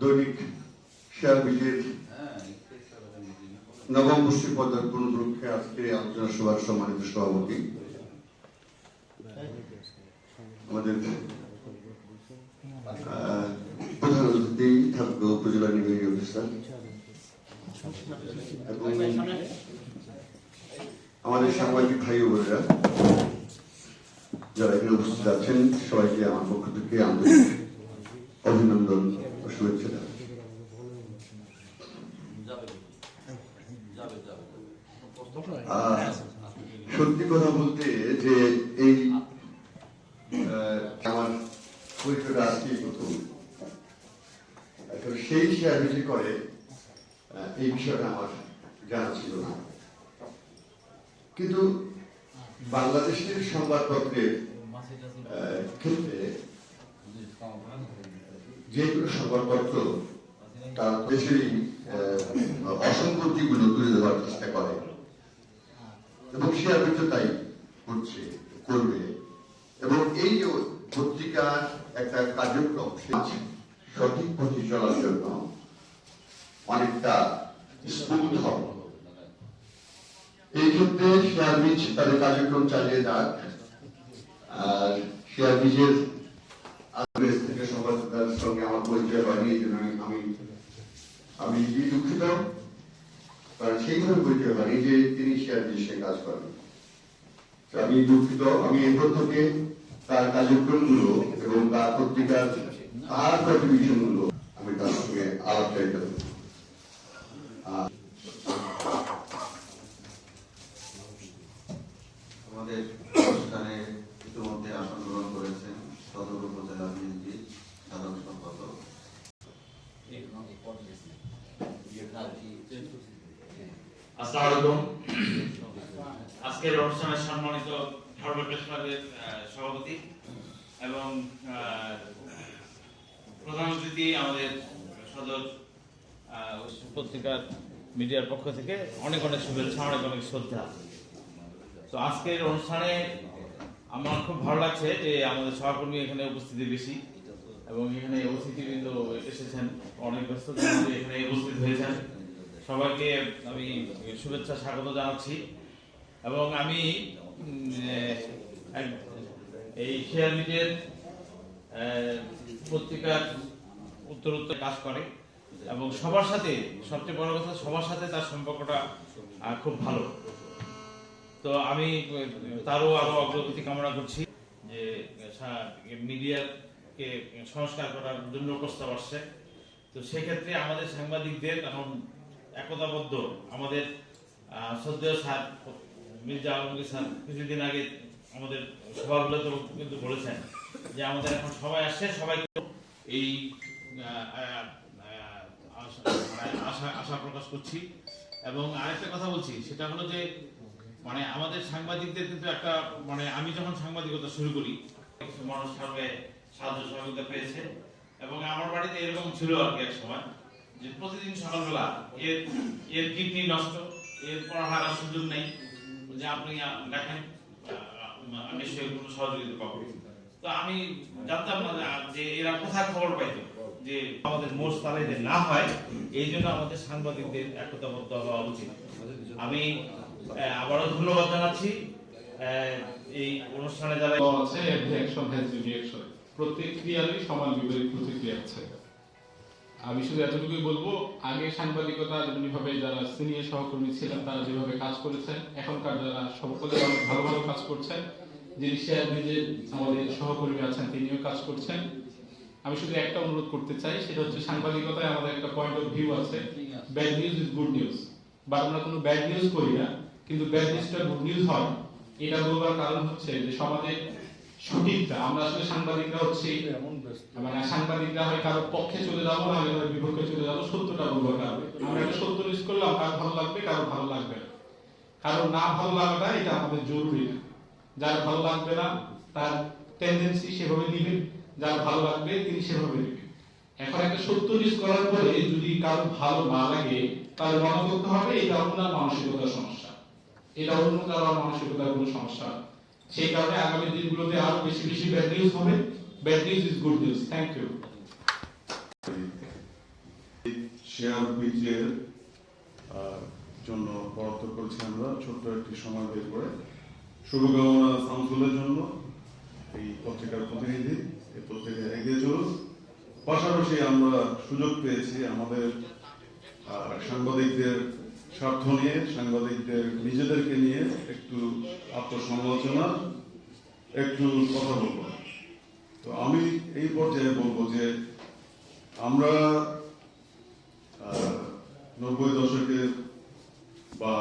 দৈনিক শেয়ার বিজের নবম বর্ষী পদার্পণ উপলক্ষে আজকে আলোচনা সভার সম্মানিত সভাপতি আমাদের প্রধান অতিথি থাকবে উপজেলা নির্বাহী অফিসার এবং আমাদের সাংবাদিক ভাই বোনেরা যারা এখানে উপস্থিত আছেন, সবাইকে আমার পক্ষ থেকে আন্তরিক অভিনন্দন জানাই। আহ, সত্যি কথা বলতে যে এই সেই শেয়ার করে এই বিষয়টা আমার জানা ছিল না কিন্তু বাংলাদেশের সংবাদপত্রের ক্ষেত্রে যে কোনো সংবাদপত্র তার দেশেরই অসঙ্গতিগুলো তুলে দেওয়ার চেষ্টা করে। এবং সে আবৃত্ত তাই করছে, করবে। এবং এই পত্রিকার একটা কার্যক্রম সঠিক পথে চলার জন্য অনেকটা স্মুথ এই ক্ষেত্রে শেয়ার বীজ তাদের কার্যক্রম চালিয়ে যাক। আর শেয়ার বীজের সংবাদদাতার সঙ্গে আমার পরিচয় এই জন্য আমি- আমি নিজেই দুঃখিত কারণ সেইভাবে পরিচয় হয়নি যে তিনি শেয়ার সে কাজ করেন। আমি দুঃখিত, আমি এরপর থেকে তার কার্যক্রমগুলো এবং তার পত্রিকার তার কন্ট্রিবিউশনগুলো আমি তার সঙ্গে আলাপ চাইতে পারি। আর আমাদের অনুষ্ঠানে ইতিমধ্যে আসন গ্রহণ করেছেন সদর উপজেলা বিএনপি সাধারণ সম্পাদক আজকের অনুষ্ঠানের সম্মানিত ধর্ম সভাপতি এবং প্রধান অতিথি আমাদের সদর পত্রিকার মিডিয়ার পক্ষ থেকে অনেক অনেক শুভেচ্ছা, অনেক অনেক শ্রদ্ধা। তো আজকের অনুষ্ঠানে আমার খুব ভালো লাগছে যে আমাদের সহকর্মী এখানে উপস্থিতি বেশি এবং এখানে অতিথিবৃন্দ এসেছেন, অনেক ব্যস্ত এখানে উপস্থিত হয়েছেন। সবাইকে আমি শুভেচ্ছা, স্বাগত জানাচ্ছি। এবং আমি এই শেয়ার মিটের পত্রিকার উত্তর উত্তর কাজ করে। এবং সবার সাথে, সবচেয়ে বড় কথা, সবার সাথে তার সম্পর্কটা খুব ভালো। তো আমি, তারও আরও অগ্রগতি কামনা করছি যে মিডিয়াকে সংস্কার করার জন্য প্রস্তাব আসছে। তো সেক্ষেত্রে আমাদের সাংবাদিকদের, এখন একতাবদ্ধ। আমাদের শ্রদ্ধেয় স্যার, মির্জা আলমগীর স্যার কিছুদিন আগে আমাদের সভাগুলোতে কিন্তু বলেছেন যে আমাদের এখন সবাই আসছে, সবাই এই মানে আশা আশা প্রকাশ করছি। এবং আরেকটা কথা বলছি, সেটা হলো যে মানে আমাদের সাংবাদিকদের কিন্তু একটা মানে আমি যখন সাংবাদিকতা শুরু করি মানুষ সঙ্গে সাহায্য সহযোগিতা পেয়েছে। এবং আমার বাড়িতে এরকম ছিল আর কি এক সময়। যে প্রতিদিন সকালবেলা এর এর কিডনি নষ্ট, এর পড়াহারার সুযোগ নেই। যে আপনি দেখেন আমি সে কোনো সহযোগিতা পাবো তো আমি জানতাম না যে- এরা কোথায় খবর পাইতো যে আমাদের মোষ তালাইতে না হয়, এই জন্য আমাদের সাংবাদিকদের একতাবদ্ধ হওয়া উচিত। আমি আবারও ধন্যবাদ জানাচ্ছি। এই অনুষ্ঠানে যারা আছে and reaction has reaction প্রত্যেক ক্রিয়ারই সমান বিপরীত প্রতিক্রিয়া আছে। আমি শুধু এতটুকুই বলব, আগে সাংবাদিকতা, যেমনিভাবে যারা সিনিয়র সহকর্মী ছিলেন, তারা যেভাবে কাজ করেছেন, এখনকার যারা সকলে অনেক ভালো ভালো কাজ করছেন। যিনি শেয়ার ব্রিজের আমাদের সহকর্মী আছেন, তিনিও কাজ করছেন। আমি শুধু একটা অনুরোধ করতে চাই, সেটা হচ্ছে সাংবাদিকতায় আমাদের একটা পয়েন্ট অফ ভিউ আছে bad news is good news বা আমরা কোনো ব্যাড নিউজ করি না, কিন্তু ব্যাড নিউজটা গুড নিউজ হয়। এটা বলবার কারণ হচ্ছে যে সমাজে সঠিকটা। আমরা আসলে সাংবাদিকরা হচ্ছে। মানে সাংবাদিকরা হয় কারোর পক্ষে চলে যাব না, হলে বিপক্ষে চলে যাব, সত্যটা বলব কারও। আমরা একটা সত্য নিউজ করলাম, কার ভালো লাগবে, কারও ভালো লাগবে না। কারও না ভালো লাগাটা এটা আমাদের জরুরি না। যার ভালো লাগবে না, তার টেন্ডেন্সি সেভাবে নিবে। যার ভালো লাগবে, তিনি সেভাবে নেবেন এখন একটা সত্য নিউজ করার পরে যদি কারও ভালো না লাগে, তাহলে মনে করতে হবে, এটা আপনার মানসিকতার সমস্যা। এটা অন্য কারও মানসিকতার কোনো সমস্যা না। সেই কারণে আগামী দিনগুলোতে আরও বেশি বেশি ব্যাড নিউজ হবে। Bad news is good news thank you share বিক্রির জন্য বরাদ্দ করেছি আমরা ছোট্ট একটি সময় বের করে। শুভকামনা সামসুলের জন্য এই পত্রিকার প্রতিনিধি, এই পত্রিকা এগিয়ে চলুন। পাশাপাশি আমরা সুযোগ পেয়েছি আমাদের সাংবাদিকদের স্বার্থ নিয়ে, সাংবাদিকদের, নিজেদেরকে নিয়ে একটু আত্মসমালোচনা, একটু কথা বলব। তো আমি এই পর্যায়ে বলব যে আমরা নব্বই দশকের বা